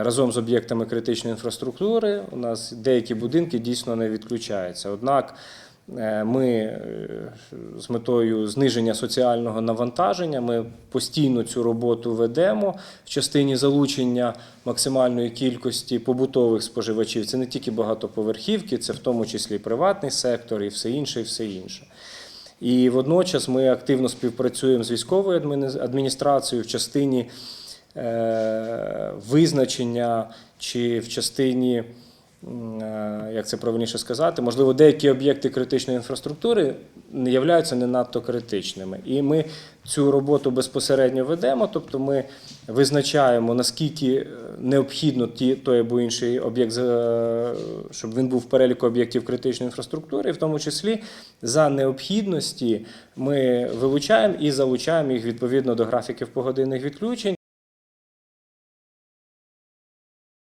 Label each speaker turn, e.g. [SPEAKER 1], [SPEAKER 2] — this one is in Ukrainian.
[SPEAKER 1] Разом з об'єктами критичної інфраструктури у нас деякі будинки дійсно не відключаються. Однак е, ми е, з метою зниження соціального навантаження ми постійно цю роботу ведемо в частині залучення максимальної кількості побутових споживачів. Це не тільки багатоповерхівки, це в тому числі і приватний сектор і все інше, і все інше. І водночас ми активно співпрацюємо з військовою адміністрацією в частині визначення чи в частині, е, як це правильніше сказати, можливо, деякі об'єкти критичної інфраструктури не являються не надто критичними. І ми цю роботу безпосередньо ведемо, тобто ми визначаємо, наскільки е, необхідно ті, той або інший об'єкт, е, щоб він був в переліку об'єктів критичної інфраструктури, і в тому числі за необхідності ми вилучаємо і залучаємо їх відповідно до графіків погодинних відключень.